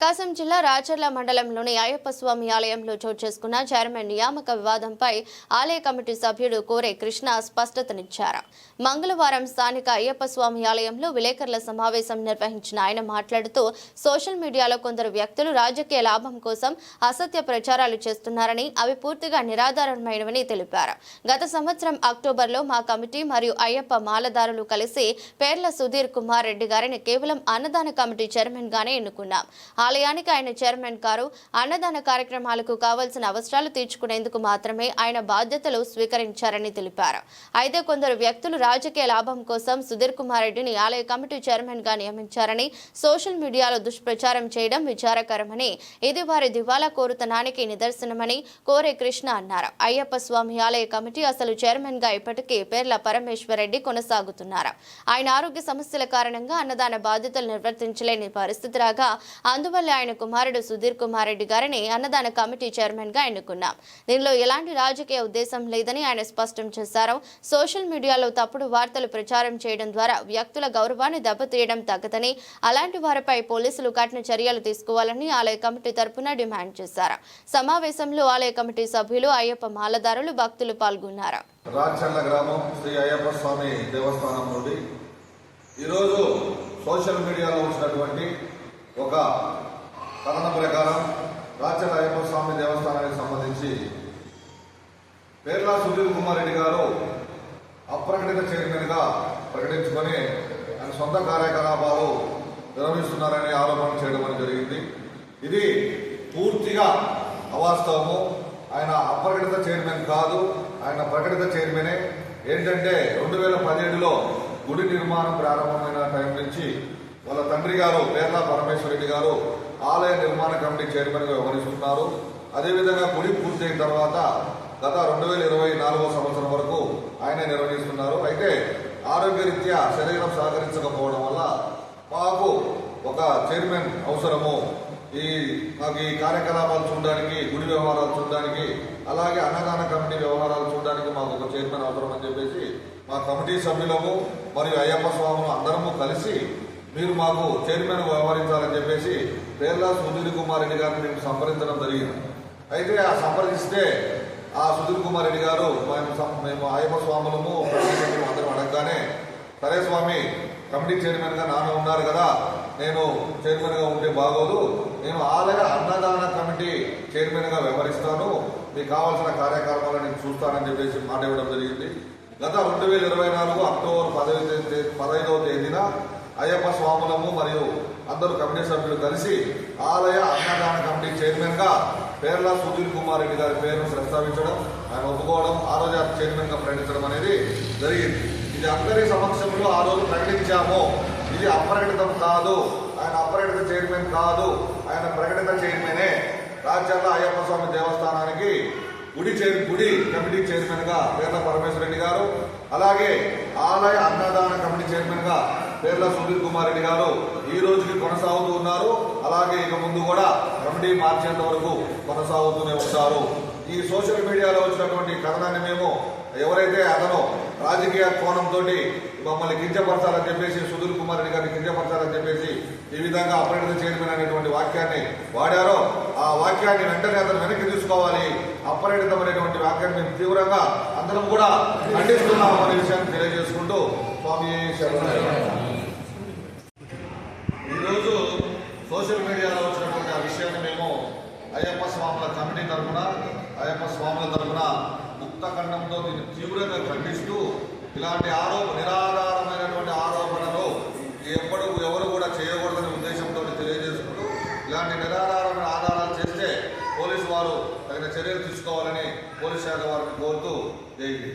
ప్రకాశం జిల్లా రాచర్ల మండలంలోని అయ్యప్ప స్వామి ఆలయంలో చోటు చేసుకున్న చైర్మన్ నియామక వివాదంపై ఆలయ కమిటీ సభ్యుడు కోరే కృష్ణ స్పష్టతనిచ్చారు. మంగళవారం స్థానిక అయ్యప్ప స్వామి ఆలయంలో విలేకరుల సమావేశం నిర్వహించిన ఆయన మాట్లాడుతూ సోషల్ మీడియాలో కొందరు వ్యక్తులు రాజకీయ లాభం కోసం అసత్య ప్రచారాలు చేస్తున్నారని అవి పూర్తిగా నిరాధారమైనవని తెలిపారు. గత సంవత్సరం అక్టోబర్లో మా కమిటీ మరియు అయ్యప్ప మాలదారులు కలిసి పేర్ల సుధీర్ కుమార్ రెడ్డి గారిని కేవలం అన్నదాన కమిటీ చైర్మన్గానే ఎన్నుకున్నాం. ఆలయానికి ఆయన చైర్మన్ గారు అన్నదాన కార్యక్రమాలకు కావలసిన అవసరాలు తీర్చుకునేందుకు మాత్రమే ఆయన బాధ్యతలు స్వీకరించారని తెలిపారు. అయితే కొందరు వ్యక్తులు రాజకీయ లాభం కోసం సుధీర్ కుమార్ రెడ్డిని ఆలయ కమిటీ చైర్మన్గా నియమించారని సోషల్ మీడియాలో దుష్ప్రచారం చేయడం విచారకరమని ఇది వారి దివాలా కోరుతనానికి నిదర్శనమని కోరే కృష్ణ అన్నారు. అయ్యప్ప స్వామి ఆలయ కమిటీ అసలు చైర్మన్గా ఇప్పటికీ పేర్ల పరమేశ్వర్ రెడ్డి కొనసాగుతున్నారు. ఆయన ఆరోగ్య సమస్యల కారణంగా అన్నదాన బాధ్యతలు నిర్వర్తించలేని పరిస్థితి రాగా అందువల్ల ఆయన కుమారుడు సుధీర్ కుమార్ రెడ్డి గారిని అన్నదాన కమిటీ చైర్మన్గా ఎన్నుకున్నాం. దీనిలో ఎలాంటి రాజకీయ ఉద్దేశం లేదని ఆయన స్పష్టం చేశారు. సోషల్ మీడియాలో తప్పుడు వార్తలు ప్రచారం చేయడం ద్వారా వ్యక్తుల గౌరవాన్ని దెబ్బతీయడం తగ్గదని అలాంటి వారిపై పోలీసులు కఠిన చర్యలు తీసుకోవాలని ఆలయ కమిటీ తరపున డిమాండ్ చేశారు. సమావేశంలో ఆలయ కమిటీ సభ్యులు అయ్యప్ప మాలదారులు భక్తులు పాల్గొన్నారు. గ్రామం శ్రీ అయ్యప్ప స్వామి దేవస్థానం నుండి ఈరోజు సోషల్ మీడియాలో వచ్చినటువంటి ఒక కథన ప్రకారం రాచర్ల స్వామి దేవస్థానానికి సంబంధించి పేర్లా సుధీర్ కుమార్ రెడ్డి గారు అప్రకటిత చైర్మన్గా ప్రకటించుకొని ఆయన సొంత కార్యకలాపాలు నిర్వహిస్తున్నారనే ఆరోపణ చేయడం అనేది జరిగింది. ఇది పూర్తిగా అవాస్తవము. ఆయన అప్రకటిత చైర్మన్ కాదు. ఆయన ప్రకటిత చైర్మనే. ఏంటంటే రెండు వేల పదిహేడులో గుడి నిర్మాణం ప్రారంభమైన టైం నుంచి వాళ్ళ తండ్రి గారు పేర్ల పరమేశ్వర రెడ్డి గారు ఆలయ నిర్మాణ కమిటీ చైర్మన్గా వ్యవహరిస్తున్నారు. అదేవిధంగా గుడి పూర్తయిన తర్వాత గత రెండు వేల ఇరవై నాలుగో సంవత్సరం వరకు ఆయన నిర్వహిస్తున్నారు. అయితే ఆరోగ్యరీత్యా శరీరం సహకరించకపోవడం వల్ల మాకు ఒక చైర్మన్ అవసరము. ఈ మాకు ఈ కార్యకలాపాలు చూడడానికి గుడి వ్యవహారాలు చూడడానికి అలాగే అన్నదాన కమిటీ వ్యవహారాలు చూడడానికి మాకు ఒక చైర్మన్ అవసరం అని చెప్పేసి మా కమిటీ సభ్యులము మరియు అయ్యప్ప స్వాములు అందరము కలిసి మీరు మాకు చైర్మన్ వ్యవహరించాలని చెప్పేసి పేర్లా సుధీర్ కుమార్ రెడ్డి గారిని మేము సంప్రదించడం జరిగింది. అయితే ఆ సంప్రదిస్తే ఆ సుధీర్ కుమార్ రెడ్డి గారు మేము మేము అయ్యప్ప స్వాములము అందరం అడగగానే సరే స్వామి కమిటీ చైర్మన్గా నాన్న ఉన్నారు కదా నేను చైర్మన్గా ఉంటే బాగోదు నేను ఆలయ అన్నదాన కమిటీ చైర్మన్గా వ్యవహరిస్తాను మీకు కావాల్సిన కార్యకలాపాలను నేను చూస్తానని చెప్పేసి మాట ఇవ్వడం జరిగింది. గత రెండు వేల ఇరవై నాలుగు అక్టోబర్ పదహైదు పదహైదవ తేదీన అయ్యప్ప స్వాములము మరియు అందరూ కమిటీ సభ్యులు కలిసి ఆలయ అన్నదాన కమిటీ చైర్మన్గా పేర్ల సుధీర్ కుమార్ రెడ్డి గారి పేరును ప్రస్తావించడం ఆయన ఒప్పుకోవడం ఆ రోజు చైర్మన్గా ప్రకటించడం అనేది జరిగింది. ఇది అందరి సమక్షంలో ఆ రోజు ప్రకటించాము. ఇది అప్రకటితం కాదు. ఆయన అప్రకటిత చైర్మన్ కాదు. ఆయన ప్రకటిత చైర్మనే రాజ్యాంగ అయ్యప్ప స్వామి దేవస్థానానికి గుడి చైర్ గుడి కమిటీ చైర్మన్గా పేర్ల పరమేశ్వర రెడ్డి గారు అలాగే ఆలయ అన్నదాన కమిటీ చైర్మన్గా పేర్ల సుధీర్ కుమార్ రెడ్డి గారు ఈ రోజుకి కొనసాగుతూ ఉన్నారు. అలాగే ఇక ముందు కూడా కమిటీ మార్చేంత వరకు కొనసాగుతూనే ఉంటారు. ఈ సోషల్ మీడియాలో వచ్చినటువంటి కథనాన్ని మేము ఎవరైతే అతను రాజకీయ కోణంతో మమ్మల్ని కించపరచాలని చెప్పేసి సుధీర్ కుమార్ రెడ్డి గారిని కించపరచాలని చెప్పేసి ఈ విధంగా అపరిణిత చైర్మన్ అనేటువంటి వాక్యాన్ని వాడారో ఆ వాక్యాన్ని వెంటనే అతను వెనక్కి తీసుకోవాలి. అపరిణితమైనటువంటి వాక్యాన్ని మేము తీవ్రంగా అందరం కూడా ఖండిస్తున్నాం అనే విషయాన్ని తెలియజేసుకుంటూ స్వామి ఈరోజు సోషల్ మీడియాలో వచ్చినటువంటి ఆ విషయాన్ని మేము అయ్యప్ప స్వాముల కమిటీ తరఫున అయ్యప్ప స్వాముల తరఫున ముక్త ఖండంతో దీన్ని తీవ్రంగా ఖండిస్తూ ఇలాంటి ఆరోప నిరాధారమైనటువంటి ఆరోపణలు ఎప్పుడు ఎవరు కూడా చేయకూడదనే ఉద్దేశంతో తెలియజేసుకుంటూ ఇలాంటి నిరాధారమైన ఆధారాలు చేస్తే పోలీసు వారు తగిన చర్యలు తీసుకోవాలని పోలీస్ శాఖ వారిని కోరుతూ జరిగింది